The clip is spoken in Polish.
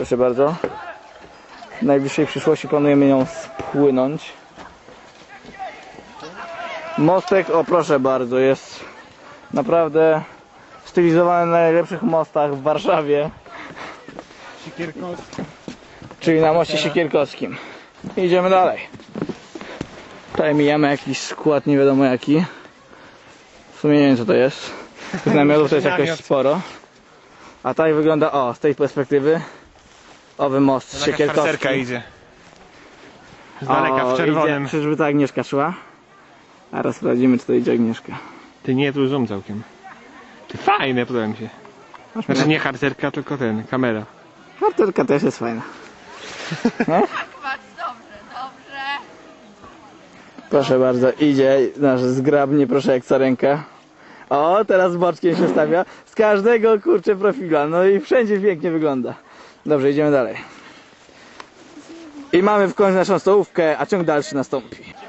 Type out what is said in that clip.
Proszę bardzo. W najbliższej przyszłości planujemy ją spłynąć. Mostek, o proszę bardzo, jest naprawdę stylizowany na najlepszych mostach w Warszawie, Siekierkowski. czyli na moście Siekierkowskim. Idziemy dalej. Tutaj mijamy jakiś skład, nie wiadomo jaki. W sumie nie wiem co to jest. Tych namiotów to jest jakoś sporo. A tak wygląda, o, z tej perspektywy. Owy most Taka Siekierkowski. harcerka idzie. Z daleka, O, w czerwonym. Idzie, czyżby ta Agnieszka szła? Teraz sprawdzimy, czy to idzie Agnieszka. Ty nie, tu zoom całkiem. Ty fajne, podoba mi się. Znaczy nie harcerka, tylko ten, kamera. Harterka też jest fajna. Patrz, dobrze, dobrze. Proszę bardzo, idzie nasz zgrabnie, proszę jak ręka. O, teraz boczkiem się stawia. Z każdego kurczę profila. No i wszędzie pięknie wygląda. Dobrze, idziemy dalej. I mamy w końcu naszą stołówkę, a ciąg dalszy nastąpi.